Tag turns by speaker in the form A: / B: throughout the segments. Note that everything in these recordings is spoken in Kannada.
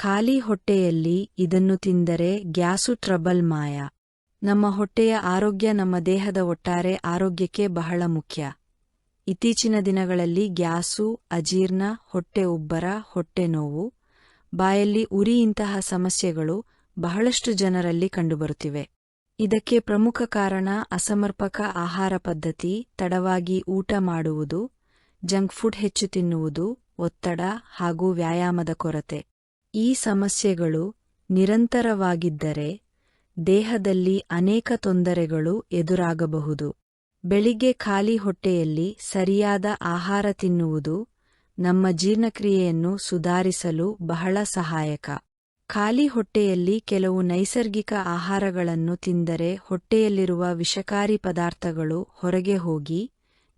A: ಖಾಲಿ ಹೊಟ್ಟೆಯಲ್ಲಿ ಇದನ್ನು ತಿಂದರೆ ಗ್ಯಾಸು ಟ್ರಬಲ್ ಮಾಯ. ನಮ್ಮ ಹೊಟ್ಟೆಯ ಆರೋಗ್ಯ ನಮ್ಮ ದೇಹದ ಒಟ್ಟಾರೆ ಆರೋಗ್ಯಕ್ಕೆ ಬಹಳ ಮುಖ್ಯ. ಇತ್ತೀಚಿನ ದಿನಗಳಲ್ಲಿ ಗ್ಯಾಸು, ಅಜೀರ್ಣ, ಹೊಟ್ಟೆ ಉಬ್ಬರ, ಹೊಟ್ಟೆ ನೋವು, ಬಾಯಲ್ಲಿ ಉರಿ ಇಂತಹ ಸಮಸ್ಯೆಗಳು ಬಹಳಷ್ಟು ಜನರಲ್ಲಿ ಕಂಡುಬರುತ್ತಿವೆ. ಇದಕ್ಕೆ ಪ್ರಮುಖ ಕಾರಣ ಅಸಮರ್ಪಕ ಆಹಾರ ಪದ್ಧತಿ, ತಡವಾಗಿ ಊಟ ಮಾಡುವುದು, ಜಂಕ್ ಫುಡ್ ಹೆಚ್ಚು ತಿನ್ನುವುದು, ಒತ್ತಡ ಹಾಗೂ ವ್ಯಾಯಾಮದ ಕೊರತೆ. ಈ ಸಮಸ್ಯೆಗಳು ನಿರಂತರವಾಗಿದ್ದರೆ ದೇಹದಲ್ಲಿ ಅನೇಕ ತೊಂದರೆಗಳು ಎದುರಾಗಬಹುದು. ಬೆಳಿಗ್ಗೆ ಖಾಲಿ ಹೊಟ್ಟೆಯಲ್ಲಿ ಸರಿಯಾದ ಆಹಾರ ತಿನ್ನುವುದು ನಮ್ಮ ಜೀರ್ಣಕ್ರಿಯೆಯನ್ನು ಸುಧಾರಿಸಲು ಬಹಳ ಸಹಾಯಕ. ಖಾಲಿ ಹೊಟ್ಟೆಯಲ್ಲಿ ಕೆಲವು ನೈಸರ್ಗಿಕ ಆಹಾರಗಳನ್ನು ತಿಂದರೆ ಹೊಟ್ಟೆಯಲ್ಲಿರುವ ವಿಷಕಾರಿ ಪದಾರ್ಥಗಳು ಹೊರಗೆ ಹೋಗಿ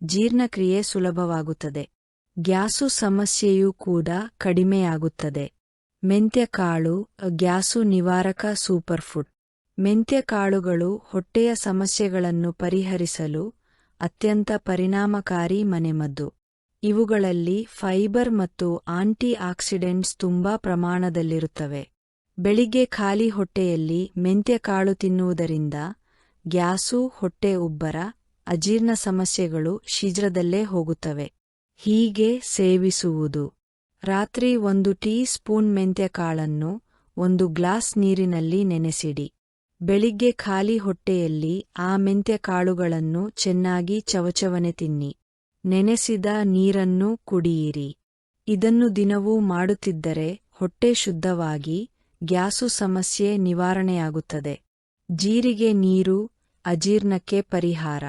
A: ಜೀರ್ಣಕ್ರಿಯೆ ಸುಲಭವಾಗುತ್ತದೆ. ಗ್ಯಾಸು ಸಮಸ್ಯೆಯೂ ಕೂಡ ಕಡಿಮೆಯಾಗುತ್ತದೆ. ಮೆಂತ್ಯಕಾಳು, ಗ್ಯಾಸು ನಿವಾರಕ ಸೂಪರ್ಫುಡ್. ಮೆಂತ್ಯಕಾಳುಗಳು ಹೊಟ್ಟೆಯ ಸಮಸ್ಯೆಗಳನ್ನು ಪರಿಹರಿಸಲು ಅತ್ಯಂತ ಪರಿಣಾಮಕಾರಿ ಮನೆಮದ್ದು. ಇವುಗಳಲ್ಲಿ ಫೈಬರ್ ಮತ್ತು ಆಂಟಿ ಆಕ್ಸಿಡೆಂಟ್ಸ್ ತುಂಬಾ ಪ್ರಮಾಣದಲ್ಲಿರುತ್ತವೆ. ಬೆಳಿಗ್ಗೆ ಖಾಲಿ ಹೊಟ್ಟೆಯಲ್ಲಿ ಮೆಂತ್ಯಕಾಳು ತಿನ್ನುವುದರಿಂದ ಗ್ಯಾಸು, ಹೊಟ್ಟೆ ಉಬ್ಬರ, ಅಜೀರ್ಣ ಸಮಸ್ಯೆಗಳು ಶೀಘ್ರದಲ್ಲೇ ಹೋಗುತ್ತವೆ. ಹೀಗೆ ಸೇವಿಸುವುದು. ರಾತ್ರಿ ಒಂದು ಟೀ ಸ್ಪೂನ್ ಮೆಂತ್ಯಕಾಳನ್ನು ಒಂದು ಗ್ಲಾಸ್ ನೀರಿನಲ್ಲಿ ನೆನೆಸಿಡಿ. ಬೆಳಿಗ್ಗೆ ಖಾಲಿ ಹೊಟ್ಟೆಯಲ್ಲಿ ಆ ಮೆಂತ್ಯಕಾಳುಗಳನ್ನು ಚೆನ್ನಾಗಿ ಚವಚವನೆ ತಿನ್ನಿ. ನೆನೆಸಿದ ನೀರನ್ನು ಕುಡಿಯಿರಿ. ಇದನ್ನು ದಿನವೂ ಮಾಡುತ್ತಿದ್ದರೆ ಹೊಟ್ಟೆ ಶುದ್ಧವಾಗಿ ಗ್ಯಾಸು ಸಮಸ್ಯೆ ನಿವಾರಣೆಯಾಗುತ್ತದೆ. ಜೀರಿಗೆ ನೀರು, ಅಜೀರ್ಣಕ್ಕೆ ಪರಿಹಾರ.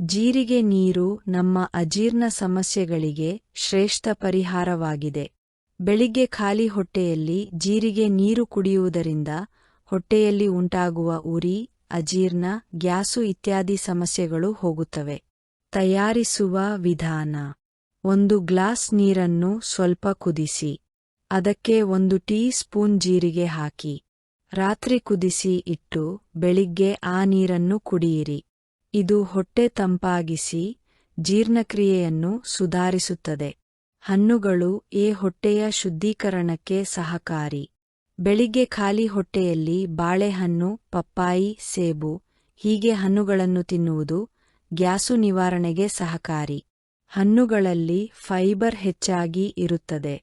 A: ಜೀರಿಗೆ ನೀರು ನಮ್ಮ ಅಜೀರ್ಣ ಸಮಸ್ಯೆಗಳಿಗೆ ಶ್ರೇಷ್ಠ ಪರಿಹಾರವಾಗಿದೆ. ಬೆಳಿಗ್ಗೆ ಖಾಲಿ ಹೊಟ್ಟೆಯಲ್ಲಿ ಜೀರಿಗೆ ನೀರು ಕುಡಿಯುವುದರಿಂದ ಹೊಟ್ಟೆಯಲ್ಲಿ ಉಂಟಾಗುವ ಉರಿ, ಅಜೀರ್ಣ, ಗ್ಯಾಸು ಇತ್ಯಾದಿ ಸಮಸ್ಯೆಗಳು ಹೋಗುತ್ತವೆ. ತಯಾರಿಸುವ ವಿಧಾನ. ಒಂದು ಗ್ಲಾಸ್ ನೀರನ್ನು ಸ್ವಲ್ಪ ಕುದಿಸಿ. ಅದಕ್ಕೆ ಒಂದು ಟೀ ಸ್ಪೂನ್ ಜೀರಿಗೆ ಹಾಕಿ. ರಾತ್ರಿ ಕುದಿಸಿ ಇಟ್ಟು ಬೆಳಿಗ್ಗೆ ಆ ನೀರನ್ನು ಕುಡಿಯಿರಿ. ಇದು ಹೊಟ್ಟೆ ತಂಪಾಗಿಸಿ ಜೀರ್ಣಕ್ರಿಯೆಯನ್ನು ಸುಧಾರಿಸುತ್ತದೆ. ಹಣ್ಣುಗಳು ಎ ಹೊಟ್ಟೆಯ ಶುದ್ಧೀಕರಣಕ್ಕೆ ಸಹಕಾರಿ. ಬೆಳಿಗ್ಗೆ ಖಾಲಿ ಹೊಟ್ಟೆಯಲ್ಲಿ ಬಾಳೆಹಣ್ಣು, ಪಪ್ಪಾಯಿ, ಸೇಬು, ಹೀಗೆ ಹಣ್ಣುಗಳನ್ನು ತಿನ್ನುವುದು ಗ್ಯಾಸು ನಿವಾರಣೆಗೆ ಸಹಕಾರಿ. ಹಣ್ಣುಗಳಲ್ಲಿ ಫೈಬರ್ ಹೆಚ್ಚಾಗಿ ಇರುತ್ತದೆ.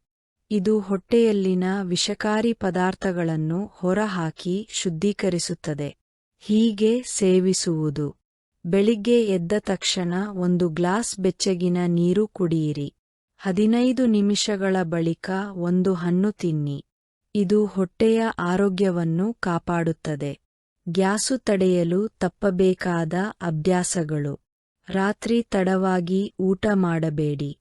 A: ಇದು ಹೊಟ್ಟೆಯಲ್ಲಿನ ವಿಷಕಾರಿ ಪದಾರ್ಥಗಳನ್ನು ಹೊರಹಾಕಿ ಶುದ್ಧೀಕರಿಸುತ್ತದೆ. ಹೀಗೆ ಸೇವಿಸುವುದು. ಬೆಳಿಗ್ಗೆ ಎದ್ದ ತಕ್ಷಣ ಒಂದು ಗ್ಲಾಸ್ ಬೆಚ್ಚಗಿನ ನೀರು ಕುಡಿಯಿರಿ. ಹದಿನೈದು ನಿಮಿಷಗಳ ಬಳಿಕ ಒಂದು ಹಣ್ಣು ತಿನ್ನಿ. ಇದು ಹೊಟ್ಟೆಯ ಆರೋಗ್ಯವನ್ನು ಕಾಪಾಡುತ್ತದೆ. ಗ್ಯಾಸು ತಡೆಯಲು ತಪ್ಪಬೇಕಾದ ಅಭ್ಯಾಸಗಳು. ರಾತ್ರಿ ತಡವಾಗಿ ಊಟ ಮಾಡಬೇಡಿ.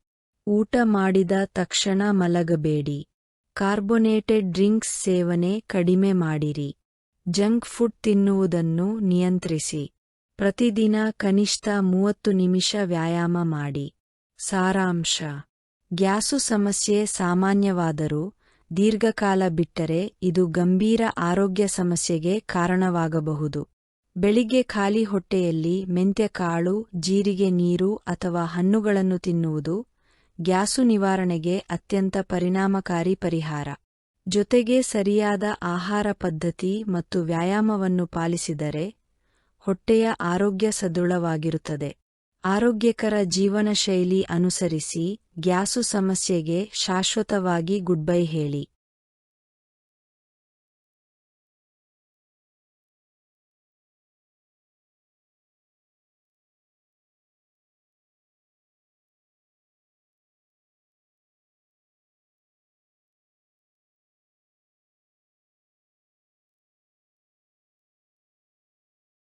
A: ಊಟ ಮಾಡಿದ ತಕ್ಷಣ ಮಲಗಬೇಡಿ. ಕಾರ್ಬೊನೇಟೆಡ್ ಡ್ರಿಂಕ್ಸ್ ಸೇವನೆ ಕಡಿಮೆ ಮಾಡಿರಿ. ಜಂಕ್ ಫುಡ್ ತಿನ್ನುವುದನ್ನು ನಿಯಂತ್ರಿಸಿ. ಪ್ರತಿದಿನ ಕನಿಷ್ಠ ಮೂವತ್ತು ನಿಮಿಷ ವ್ಯಾಯಾಮ ಮಾಡಿ. ಸಾರಾಂಶ. ಗ್ಯಾಸು ಸಮಸ್ಯೆ ಸಾಮಾನ್ಯವಾದರೂ, ದೀರ್ಘಕಾಲ ಬಿಟ್ಟರೆ ಇದು ಗಂಭೀರ ಆರೋಗ್ಯ ಸಮಸ್ಯೆಗೆ ಕಾರಣವಾಗಬಹುದು. ಬೆಳಿಗ್ಗೆ ಖಾಲಿ ಹೊಟ್ಟೆಯಲ್ಲಿ ಮೆಂತ್ಯಕಾಳು ಜೀರಿಗೆ ನೀರು ಅಥವಾ ಹಣ್ಣುಗಳನ್ನು ತಿನ್ನುವುದು ಗ್ಯಾಸು ನಿವಾರಣೆಗೆ ಅತ್ಯಂತ ಪರಿಣಾಮಕಾರಿ ಪರಿಹಾರ. ಜೊತೆಗೆ ಸರಿಯಾದ ಆಹಾರ ಪದ್ಧತಿ ಮತ್ತು ವ್ಯಾಯಾಮವನ್ನು ಪಾಲಿಸಿದರೆ ಹೊಟ್ಟೆಯ ಆರೋಗ್ಯ ಸದೃಢವಾಗಿರುತ್ತದೆ. ಆರೋಗ್ಯಕರ ಜೀವನ ಶೈಲಿ ಅನುಸರಿಸಿ ಗ್ಯಾಸು ಸಮಸ್ಯೆಗೆ ಶಾಶ್ವತವಾಗಿ ಗುಡ್ಬೈ ಹೇಳಿ.